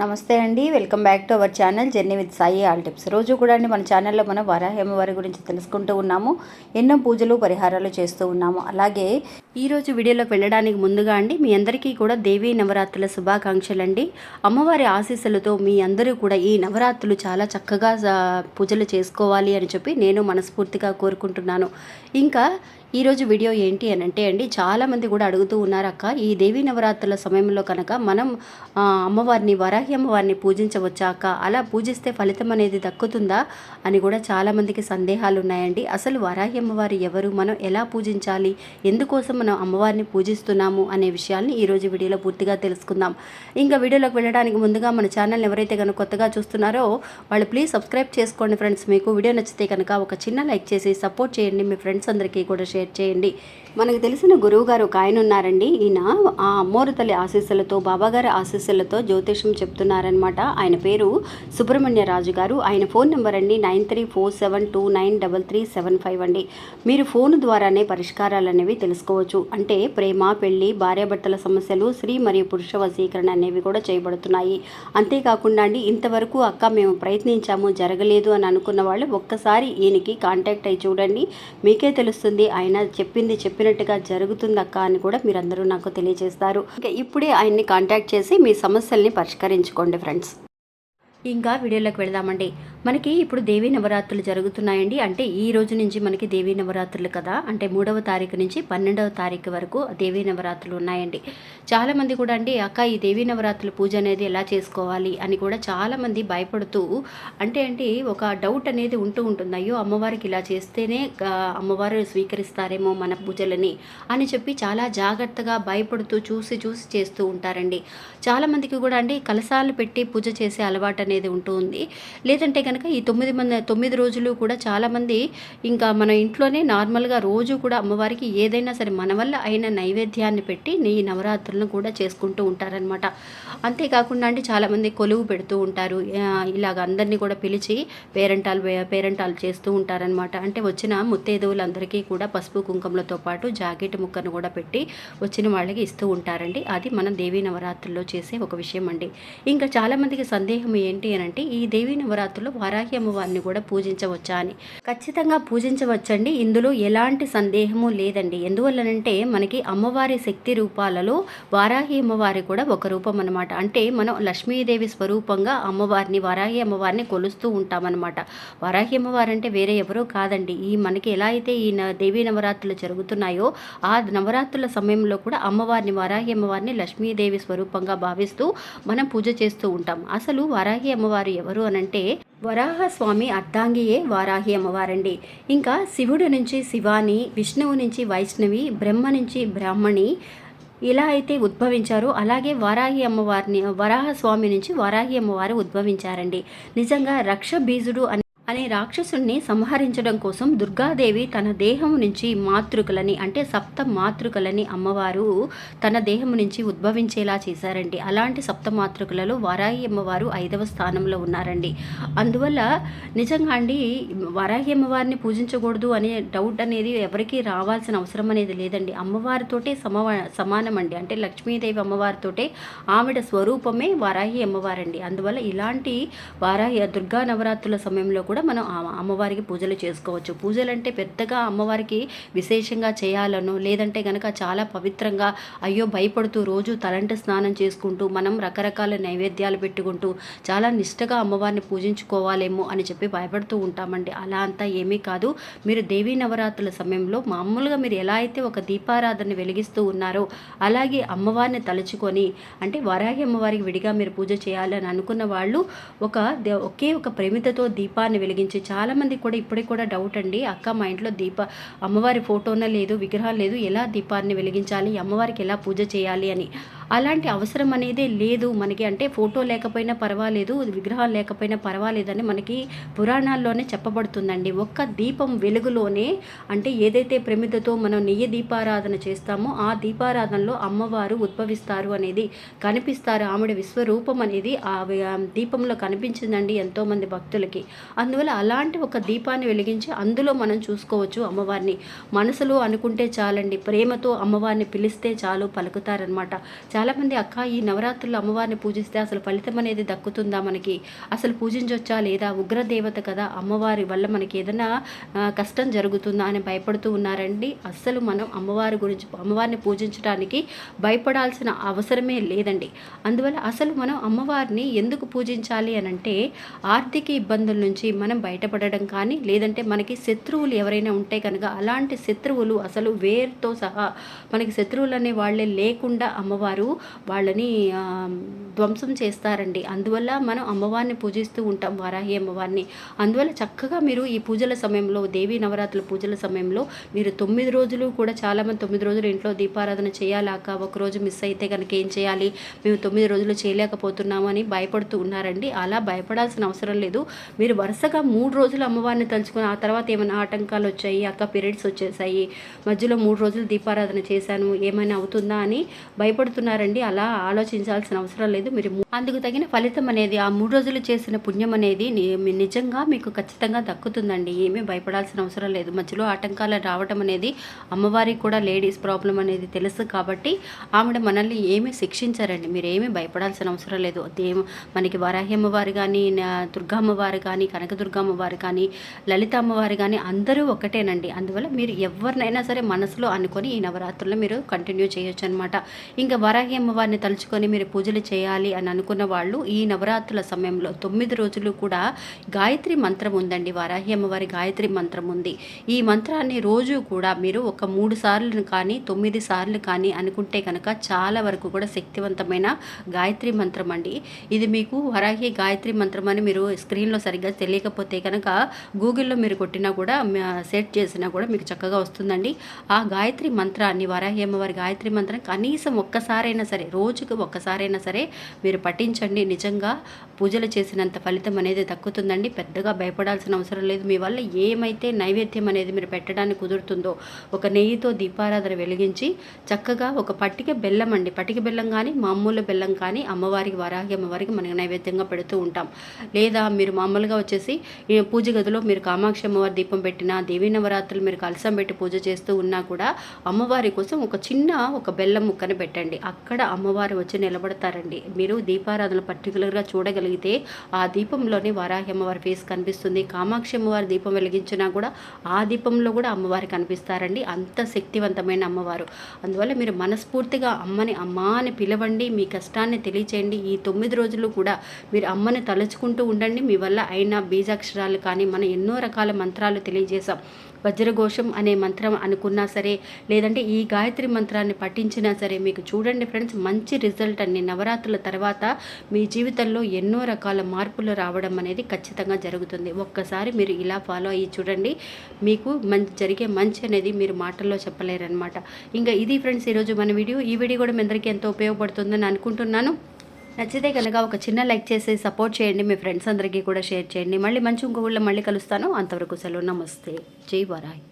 నమస్తే అండి welcome back to our channel journey with Sai all tips. రోజు కూడా అండి మన ఛానల్లో మనం వరాహేమ వారి గురించి తెలుసుకుంటూ ఉన్నాము ఎన్నో పూజలు పరిహారాలు చేస్తూ ఉన్నాము. అలాగే ఈరోజు వీడియోలోకి వెళ్ళడానికి ముందుగా అండి మీ అందరికీ కూడా దేవీ నవరాత్రుల శుభాకాంక్షలు అండి. అమ్మవారి ఆశీస్సులతో మీ అందరూ కూడా ఈ నవరాత్రులు చాలా చక్కగా పూజలు చేసుకోవాలి అని చెప్పి నేను మనస్ఫూర్తిగా కోరుకుంటున్నాను. ఇంకా ఈరోజు వీడియో ఏంటి అని అంటే అండి చాలామంది కూడా అడుగుతూ ఉన్నారు అక్క ఈ దేవీ నవరాత్రుల సమయంలో కనుక మనం అమ్మవారిని వరాహి అమ్మవారిని పూజించవచ్చా అక్క? అలా పూజిస్తే ఫలితం అనేది దక్కుతుందా అని కూడా చాలామందికి సందేహాలు ఉన్నాయండి. అసలు వరాహి అమ్మవారు ఎవరు? మనం ఎలా పూజించాలి? ఎందుకోసం మనం అమ్మవారిని పూజిస్తున్నాము అనే విషయాల్ని ఈరోజు వీడియోలో పూర్తిగా తెలుసుకుందాం. ఇంకా వీడియోలోకి వెళ్ళడానికి ముందుగా మన ఛానల్ ఎవరైతే కనుక కొత్తగా చూస్తున్నారో వాళ్ళు ప్లీజ్ సబ్స్క్రైబ్ చేసుకోండి ఫ్రెండ్స్. మీకు వీడియో నచ్చితే కనుక ఒక చిన్న లైక్ చేసి సపోర్ట్ చేయండి. మీ ఫ్రెండ్స్ అందరికీ కూడా షేర్ చేయండి. మనకు తెలిసిన గురువు గారు ఒక ఆయన ఉన్నారండి. ఈయన ఆ అమ్మోరు తల్లి ఆశీస్సులతో బాబాగారి ఆశీస్సులతో జ్యోతిషం చెప్తున్నారనమాట ఆయన పేరు సుబ్రహ్మణ్య రాజు గారు. ఆయన ఫోన్ నెంబర్ అండి nine three four seven two nine double three seven five అండి. మీరు ఫోన్ ద్వారానే పరిష్కారాలు అనేవి తెలుసుకోవచ్చు. అంటే ప్రేమ పెళ్ళి భార్యాభర్తల సమస్యలు స్త్రీ మరియు పురుష వశీకరణ అనేవి కూడా చేయబడుతున్నాయి. అంతేకాకుండా అండి ఇంతవరకు అక్క మేము ప్రయత్నించాము జరగలేదు అని అనుకున్న వాళ్ళు ఒక్కసారి ఈయనకి కాంటాక్ట్ అయి చూడండి. మీకే తెలుస్తుంది ఆయన చెప్పింది చెప్పినట్టుగా జరుగుతుంది అక్క అని కూడా మీరందరూ నాకు తెలియజేస్తారు. ఇంకా ఇప్పుడే ఆయన్ని కాంటాక్ట్ చేసి మీ సమస్యల్ని పరిష్కరించుకోండి ఫ్రెండ్స్ ఇంకా వీడియోలోకి వెళదామండి. మనకి ఇప్పుడు దేవీ నవరాత్రులు జరుగుతున్నాయండి. అంటే ఈ రోజు నుంచి మనకి దేవీ నవరాత్రులు కదా. అంటే మూడవ తారీఖు నుంచి పన్నెండవ తారీఖు వరకు దేవీ నవరాత్రులు ఉన్నాయండి. చాలామంది కూడా అండి అక్క ఈ దేవీ నవరాత్రుల పూజ అనేది ఎలా చేసుకోవాలి? అని కూడా చాలామంది భయపడుతూ అంటే అండి ఒక డౌట్ అనేది ఉంటూ ఉంటుంది. అయ్యో అమ్మవారికి ఇలా చేస్తేనే అమ్మవారు స్వీకరిస్తారేమో మన పూజలని అని చెప్పి చాలా జాగ్రత్తగా భయపడుతూ చూసి చూసి చేస్తూ ఉంటారండి. చాలామందికి కూడా అండి కలసాలు పెట్టి పూజ చేసే అలవాటు అనేది అనేది ఉంటుంది. లేదంటే కనుక ఈ తొమ్మిది మంది తొమ్మిది రోజులు కూడా చాలామంది ఇంకా మన ఇంట్లోనే నార్మల్గా రోజు కూడా అమ్మవారికి ఏదైనా సరే మన వల్ల అయిన నైవేద్యాన్ని పెట్టి నీ నవరాత్రులను కూడా చేసుకుంటూ ఉంటారనమాట అంతేకాకుండా అంటే చాలామంది కొలువు పెడుతూ ఉంటారు. ఇలాగ అందరినీ కూడా పిలిచి పేరెంటాలు పేరెంటాలు చేస్తూ ఉంటారనమాట అంటే వచ్చిన ముత్తైదువులందరికీ కూడా పసుపు కుంకుమలతో పాటు జాకెట్ ముక్కను కూడా పెట్టి వచ్చిన వాళ్ళకి ఇస్తూ ఉంటారండి. అది మన దేవీ నవరాత్రుల్లో చేసే ఒక విషయం అండి ఇంకా చాలామందికి సందేహం ఏంటి అని అంటే ఈ దేవీ నవరాత్రుల్లో వారాహి అమ్మవారిని కూడా పూజించవచ్చా అని. ఖచ్చితంగా పూజించవచ్చండి. ఇందులో ఎలాంటి సందేహము లేదండి. ఎందువల్లనంటే మనకి అమ్మవారి శక్తి రూపాలలో వారాహి అమ్మవారి కూడా ఒక రూపం అనమాట అంటే మనం లక్ష్మీదేవి స్వరూపంగా అమ్మవారిని వారాహి అమ్మవారిని కొలుస్తూ ఉంటామన్నమాట. వరాహి అమ్మవారు అంటే వేరే ఎవరో కాదండి. ఈ మనకి ఎలా అయితే ఈ న- దేవీ నవరాత్రులు జరుగుతున్నాయో ఆ నవరాత్రుల సమయంలో కూడా అమ్మవారిని వారాహి అమ్మవారిని లక్ష్మీదేవి స్వరూపంగా భావిస్తూ మనం పూజ చేస్తూ ఉంటాం. అసలు వరాహి అమ్మవారు ఎవరు అనంటే వరాహ స్వామి అర్ధాంగియే వారాహి అమ్మవారండి. ఇంకా శివుడి నుంచి శివాని విష్ణువు నుంచి వైష్ణవి బ్రహ్మ నుంచి బ్రాహ్మణి ఇలా అయితే ఉద్భవించారో. అలాగే వారాహి అమ్మవారిని వరాహ స్వామి నుంచి వారాహి అమ్మవారు ఉద్భవించారండి. నిజంగా రక్ష బీజుడు అనే రాక్షసుణ్ణి సంహరించడం కోసం దుర్గాదేవి తన దేహం నుంచి మాతృకలని అంటే సప్త మాతృకలని అమ్మవారు తన దేహం నుంచి ఉద్భవించేలా చేశారండి. అలాంటి సప్త మాతృకలలో వరాహి అమ్మవారు ఐదవ స్థానంలో ఉన్నారండి. అందువల్ల నిజంగా అండి వారాహి అమ్మవారిని పూజించకూడదు అనే డౌట్ అనేది ఎవరికీ రావాల్సిన అవసరం అనేది లేదండి. అమ్మవారితోటే సమవా సమానం అండి అంటే లక్ష్మీదేవి అమ్మవారితోటే ఆవిడ స్వరూపమే వారాహి అమ్మవారండి. అందువల్ల ఇలాంటి వారాహి దుర్గా నవరాత్రుల సమయంలో కూడా మనం అమ్మవారికి పూజలు చేసుకోవచ్చు. పూజలు అంటే పెద్దగా అమ్మవారికి విశేషంగా చేయాలనో లేదంటే కనుక చాలా పవిత్రంగా అయ్యో భయపడుతూ రోజు తలంటి స్నానం చేసుకుంటూ మనం రకరకాల నైవేద్యాలు పెట్టుకుంటూ చాలా నిష్టగా అమ్మవారిని పూజించుకోవాలేమో అని చెప్పి భయపడుతూ ఉంటామండి. అలా అంతా ఏమీ కాదు. మీరు దేవీ నవరాత్రుల సమయంలో మామూలుగా మీరు ఎలా అయితే ఒక దీపారాధన వెలిగిస్తూ ఉన్నారో అలాగే అమ్మవారిని తలుచుకొని అంటే వరాహి అమ్మవారికి విడిగా మీరు పూజ చేయాలని అనుకున్న వాళ్ళు ఒక దే- ఒకే ఒక ప్రేమితతో దీపాన్ని వెలిగించి చాలామంది కూడా ఇప్పటికి కూడా డౌట్ అండి. అక్క మా ఇంట్లో దీప అమ్మవారి ఫోటోనే లేదు విగ్రహం లేదు. ఎలా దీపాన్ని వెలిగించాలి? అమ్మవారికి ఎలా పూజ చేయాలి అని. అలాంటి అవసరం అనేది లేదు మనకి. అంటే ఫోటో లేకపోయినా పర్వాలేదు విగ్రహం లేకపోయినా పర్వాలేదని మనకి పురాణాల్లోనే చెప్పబడుతుందండి. ఒక్క దీపం వెలుగులోనే అంటే ఏదైతే ప్రమిదతో మనం నెయ్యి దీపారాధన చేస్తామో ఆ దీపారాధనలో అమ్మవారు ఉద్భవిస్తారు అనేది కనిపిస్తారు. ఆవిడ విశ్వరూపం అనేది ఆ ఆ దీపంలో కనిపించిందండి ఎంతోమంది భక్తులకి. అందువల్ల అలాంటి ఒక దీపాన్ని వెలిగించి అందులో మనం చూసుకోవచ్చు అమ్మవారిని. మనసులో అనుకుంటే చాలండి ప్రేమతో అమ్మవారిని పిలిస్తే చాలు పలుకుతారనమాట చాలామంది అక్క ఈ నవరాత్రులు అమ్మవారిని పూజిస్తే అసలు ఫలితం అనేది దక్కుతుందా మనకి? అసలు పూజించొచ్చా లేదా? ఉగ్రదేవత కదా అమ్మవారి వల్ల మనకి ఏదైనా కష్టం జరుగుతుందా అని భయపడుతూ ఉన్నారండి. అస్సలు మనం అమ్మవారి గురించి అమ్మవారిని పూజించడానికి భయపడాల్సిన అవసరమే లేదండి. అందువల్ల అసలు మనం అమ్మవారిని ఎందుకు పూజించాలి అని అంటే ఆర్థిక ఇబ్బందుల నుంచి మనం బయటపడడం కానీ లేదంటే మనకి శత్రువులు ఎవరైనా ఉంటే కనుక అలాంటి శత్రువులు అసలు వేరుతో సహా మనకి శత్రువులు అనే వాళ్ళే లేకుండా అమ్మవారు వాళ్ళని ధ్వంసం చేస్తారండి. అందువల్ల మనం అమ్మవారిని పూజిస్తూ ఉంటాం వారాహి అమ్మవారిని. అందువల్ల చక్కగా మీరు ఈ పూజల సమయంలో దేవీ నవరాత్రుల పూజల సమయంలో మీరు తొమ్మిది రోజులు కూడా చాలామంది తొమ్మిది రోజులు ఇంట్లో దీపారాధన చేయాలాక ఒకరోజు మిస్ అయితే కనుక ఏం చేయాలి? మేము తొమ్మిది రోజులు చేయలేకపోతున్నాము అని భయపడుతూ ఉన్నారండి. అలా భయపడాల్సిన అవసరం లేదు. మీరు వరుసగా మూడు రోజులు అమ్మవారిని తలుచుకుని ఆ తర్వాత ఏమైనా ఆటంకాలు వచ్చాయి అక్క పీరియడ్స్ వచ్చేసాయి మధ్యలో మూడు రోజులు దీపారాధన చేశాను ఏమైనా అవుతుందా అని భయపడుతున్నారు. భయపడుతున్నారండి అలా ఆలోచించాల్సిన అవసరం లేదు. మీరు అందుకు తగిన ఫలితం అనేది ఆ మూడు రోజులు చేసిన పుణ్యం అనేది నిజంగా మీకు ఖచ్చితంగా దక్కుతుందండి. ఏమీ భయపడాల్సిన అవసరం లేదు. మధ్యలో ఆటంకాలు రావడం అనేది అమ్మవారికి కూడా లేడీస్ ప్రాబ్లం అనేది తెలుసు కాబట్టి ఆవిడ మనల్ని ఏమీ శిక్షించారండి. మీరు ఏమీ భయపడాల్సిన అవసరం లేదు. దేవ మనకి వరాహి అమ్మవారు కానీ దుర్గా అమ్మవారు కానీ కనకదుర్గ అమ్మవారు కానీ లలిత అమ్మవారు కానీ అందరూ ఒకటేనండి. అందువల్ల మీరు ఎవరినైనా సరే మనసులో అనుకొని ఈ నవరాత్రుల్లో మీరు కంటిన్యూ చేయొచ్చు అనమాట ఇంకా వరాహి అమ్మవారిని తలుచుకొని మీరు పూజలు చేయాలి అని అనుకున్న వాళ్ళు ఈ నవరాత్రుల సమయంలో తొమ్మిది రోజులు కూడా గాయత్రి మంత్రం ఉందండి. వరాహి అమ్మవారి గాయత్రి మంత్రం ఉంది. ఈ మంత్రాన్ని రోజు కూడా మీరు ఒక మూడు సార్లు కానీ తొమ్మిది సార్లు కానీ అనుకుంటే కనుక చాలా వరకు కూడా శక్తివంతమైన గాయత్రి మంత్రం అండి. ఇది మీకు వరాహి గాయత్రి మంత్రం అని మీరు స్క్రీన్లో సరిగ్గా తెలియకపోతే కనుక గూగుల్లో మీరు కొట్టినా కూడా సెట్ చేసినా కూడా మీకు చక్కగా వస్తుందండి. ఆ గాయత్రి మంత్రాన్ని వరాహి అమ్మవారి గాయత్రి మంత్రం కనీసం ఒక్కసారైనా సరే రోజుకు ఒక్కసారైనా సరే మీరు పఠించండి. నిజంగా పూజలు చేసినంత ఫలితం అనేది దక్కుతుందండి. పెద్దగా భయపడాల్సిన అవసరం లేదు. మీ వల్ల ఏమైతే నైవేద్యం అనేది మీరు పెట్టడానికి కుదురుతుందో ఒక నెయ్యితో దీపారాధన వెలిగించి చక్కగా ఒక పట్టిక బెల్లం అండి. పట్టిక బెల్లం కానీ మామూలు బెల్లం కానీ అమ్మవారికి వరాహి అమ్మవారికి మనకి నైవేద్యంగా పెడుతూ ఉంటాం. లేదా మీరు మామూలుగా వచ్చేసి పూజ గదిలో మీరు కామాక్షి అమ్మవారి దీపం పెట్టినా దేవీ నవరాత్రులు మీరు కలసం పెట్టి పూజ చేస్తూ ఉన్నా కూడా అమ్మవారి కోసం ఒక చిన్న ఒక బెల్లం ముక్కని పెట్టండి. అక్కడ అమ్మవారు వచ్చి నిలబడతారండి. మీరు దీపారాధన పర్టికులర్గా చూడగలిగితే ఆ దీపంలోనే వారాహి అమ్మవారి ఫేస్ కనిపిస్తుంది. కామాక్షి అమ్మవారి దీపం వెలిగించినా కూడా ఆ దీపంలో కూడా అమ్మవారు కనిపిస్తారండి. అంత శక్తివంతమైన అమ్మవారు. అందువల్ల మీరు మనస్ఫూర్తిగా అమ్మని అమ్మా అని పిలవండి. మీ కష్టాన్ని తెలియచేయండి. ఈ తొమ్మిది రోజులు కూడా మీరు అమ్మని తలుచుకుంటూ ఉండండి. మీ వల్ల అయిన బీజాక్షరాలు కానీ మనం ఎన్నో రకాల మంత్రాలు తెలియజేశాం. వజ్రఘోషం అనే మంత్రం అనుకున్నా సరే లేదంటే ఈ గాయత్రి మంత్రాన్ని పఠించినా సరే మీకు చూడండి ఫ్రెండ్స్ మంచి రిజల్ట్ అన్ని నవరాత్రుల తర్వాత మీ జీవితంలో ఎన్నో రకాల మార్పులు రావడం అనేది ఖచ్చితంగా జరుగుతుంది. ఒక్కసారి మీరు ఇలా ఫాలో అయ్యి చూడండి. మీకు మంచి జరిగే మంచి అనేది మీరు మాటల్లో చెప్పలేరనమాట ఇంకా ఇది ఫ్రెండ్స్ ఈరోజు మన వీడియో. ఈ వీడియో కూడా మీ అందరికీ ఎంతో ఉపయోగపడుతుందని అనుకుంటున్నాను. నచ్చితే కనుక ఒక చిన్న లైక్ చేసి సపోర్ట్ చేయండి. మీ ఫ్రెండ్స్ అందరికీ కూడా షేర్ చేయండి. మళ్ళీ మంచి ఇంకో ఊళ్ళో మళ్ళీ కలుస్తాను. అంతవరకు సెలవు. నమస్తే. జై వరాయ్.